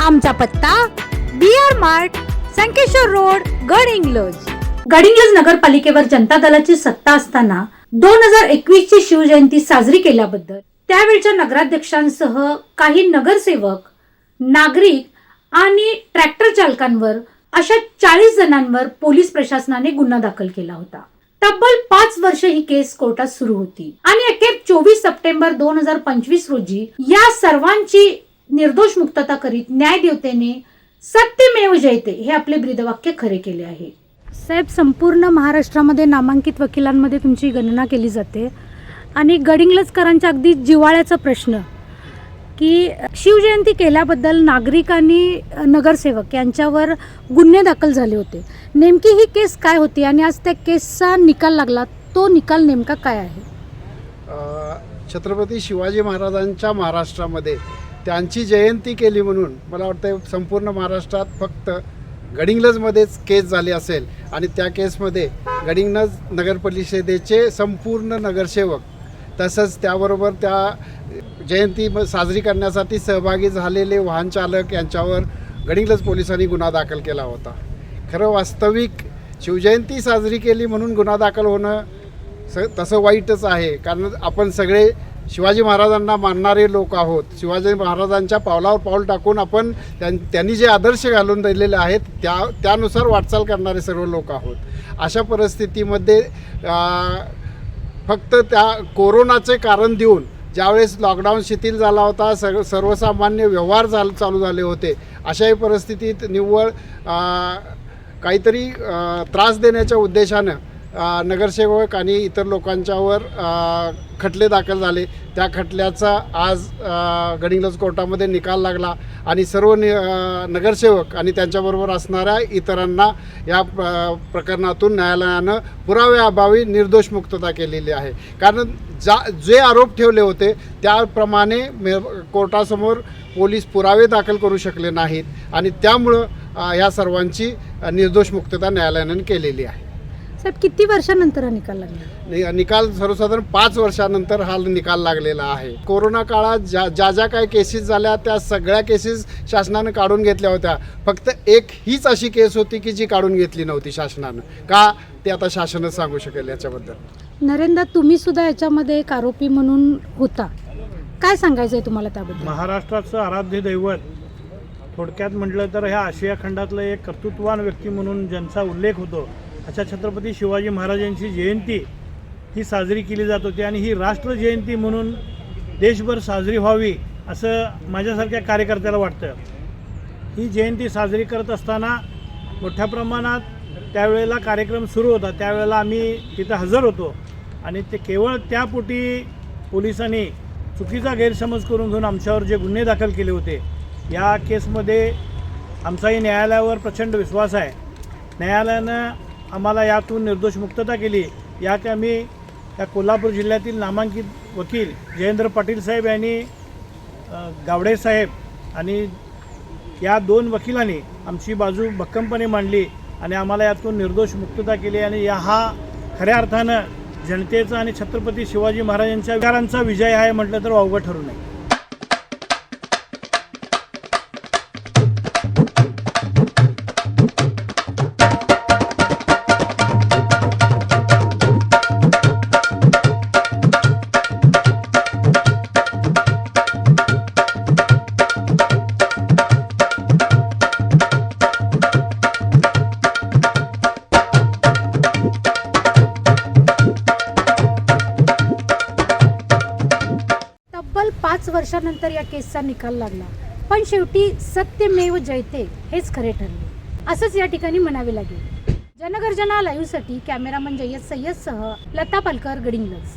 आमचा पत्ता B R mart Sankeshwar road Gadhinglaj Gadhinglaj नगरपालिकेवर जनता दलाची सत्ता असताना दोन हजार एकवीस ची शिवजयंती साजरी केल्याबद्दल त्यावेळच्या नगराध्यक्षांसह काही नगरसेवक नागरिक आणि ट्रॅक्टर चालकांवर अशा चाळीस जणांवर पोलीस प्रशासनाने गुन्हा दाखल केला होता. तब्बल पाच वर्ष ही केस कोर्टात सुरू होती. आणि अखेर चोवीस सप्टेंबर दोन हजार पंचवीस रोजी या सर्वांची निर्दोष मुक्तता करीत न्यायदेवतेने सत्यमेव जयते हे आपले ब्रीदवाक्य खरे केले आहे. साहेब संपूर्ण महाराष्ट्रामध्ये नामांकित वकिलांमध्ये तुमची गणना केली जाते. आणि गडिंग्लजकरांच्या अगदी जिवाळ्याचा प्रश्न की शिवजयंती केल्याबद्दल नागरिक आणि नगरसेवक यांच्यावर गुन्हे दाखल झाले होते. नेमकी ही केस काय होती आणि आज त्या केसचा निकाल लागला तो निकाल नेमका काय आहे? छत्रपती शिवाजी महाराजांच्या महाराष्ट्रामध्ये त्यांची जयंती केली म्हणून मला वाटतं संपूर्ण महाराष्ट्रात फक्त गडिंग्लजमध्येच केस झाली असेल. आणि त्या केसमध्ये गडिंग्लज नगरपरिषदेचे संपूर्ण नगरसेवक तसंच त्याबरोबर त्या जयंती म- साजरी करण्यासाठी सहभागी झालेले वाहनचालक यांच्यावर गडिंग्लज पोलिसांनी गुन्हा दाखल केला होता. खरं वास्तविक शिवजयंती साजरी केली म्हणून गुन्हा दाखल होणं स तसं वाईटच आहे. कारण आपण सगळे शिवाजी महाराजांना मानणारे लोक आहोत. शिवाजी महाराजांच्या पावलावर पाऊल टाकून आपण त्यां त्यांनी जे आदर्श घालून दिलेले आहेत त्या त्यानुसार वाटचाल करणारे सर्व लोक आहोत. अशा परिस्थितीमध्ये फक्त त्या कोरोनाचे कारण देऊन ज्यावेळेस लॉकडाऊन शिथिल झाला होता सर्व सर्वसामान्य व्यवहार झाल चालू झाले होते अशाही परिस्थितीत निव्वळ काहीतरी त्रास देण्याच्या उद्देशानं नगरसेवक आणि इतर लोकांच्यावर खटले दाखल झाले. त्या खटल्याचा आज गडिंगलज कोर्टामध्ये निकाल लागला आणि सर्व नि नगरसेवक आणि त्यांच्याबरोबर असणाऱ्या इतरांना या प्रकरणातून न्यायालयानं पुराव्याअभावी निर्दोष मुक्तता केलेली आहे. कारण जा जे आरोप ठेवले होते त्याप्रमाणे मे कोर्टासमोर पोलीस पुरावे दाखल करू शकले नाहीत आणि त्यामुळं ह्या सर्वांची निर्दोष मुक्तता न्यायालयानं केलेली आहे. साहेब किती वर्षानंतर हा निकाल लागला? नि- निकाल सर्वसाधारण पाच वर्षानंतर हा निकाल लागलेला आहे. कोरोना काळात ज्या ज्या ज्या काही केसेस झाल्या त्या सगळ्या केसेस शासनानं काढून घेतल्या होत्या. फक्त एक हीच अशी केस होती की जी काढून घेतली नव्हती शासनानं. का ते आता शासनच सांगू शकेल याच्याबद्दल? नरेंद्र तुम्ही सुद्धा याच्यामध्ये एक आरोपी म्हणून होता. काय सांगायचंय तुम्हाला त्याबद्दल? महाराष्ट्राचं आराध्य दैवत थोडक्यात म्हटलं तर ह्या आशिया खंडातलं एक कर्तृत्वान व्यक्ती म्हणून ज्यांचा उल्लेख होतो अशा छत्रपती शिवाजी महाराजांची जयंती ही साजरी केली जात होती आणि ही राष्ट्र जयंती म्हणून देशभर साजरी व्हावी असं माझ्यासारख्या कार्यकर्त्याला वाटतं. ही जयंती साजरी करत असताना मोठ्या प्रमाणात त्यावेळेला कार्यक्रम सुरू होता. त्यावेळेला आम्ही तिथं हजर होतो आणि ते केवळ त्यापोटी पोलिसांनी चुकीचा गैरसमज करून घेऊन आमच्यावर जे गुन्हे दाखल केले होते या केसमध्ये आमचाही न्यायालयावर प्रचंड विश्वास आहे. न्यायालयानं आम्हाला यातून निर्दोष मुक्तता केली. या की आम्ही या कोल्हापूर जिल्ह्यातील नामांकित वकील जयेंद्र पाटील साहेब यांनी गावडे साहेब आणि या दोन वकिलांनी आमची बाजू भक्कमपणे मांडली आणि आम्हाला यातून निर्दोष मुक्तता केली आणि या हा खऱ्या अर्थानं जनतेचा आणि छत्रपती शिवाजी महाराजांच्या विचारांचा विजय आहे म्हटलं तर वावगं ठरू नये. पाच वर्षानंतर या केसचा निकाल लागला. पण शेवटी सत्यमेव जयते हेच खरे ठरले. असंच या ठिकाणी म्हणावे लागेल. जनगर्जना लाईव्हसाठी कॅमेरामन जय्यद सय्यदसह लता पालकर गडिंगलज.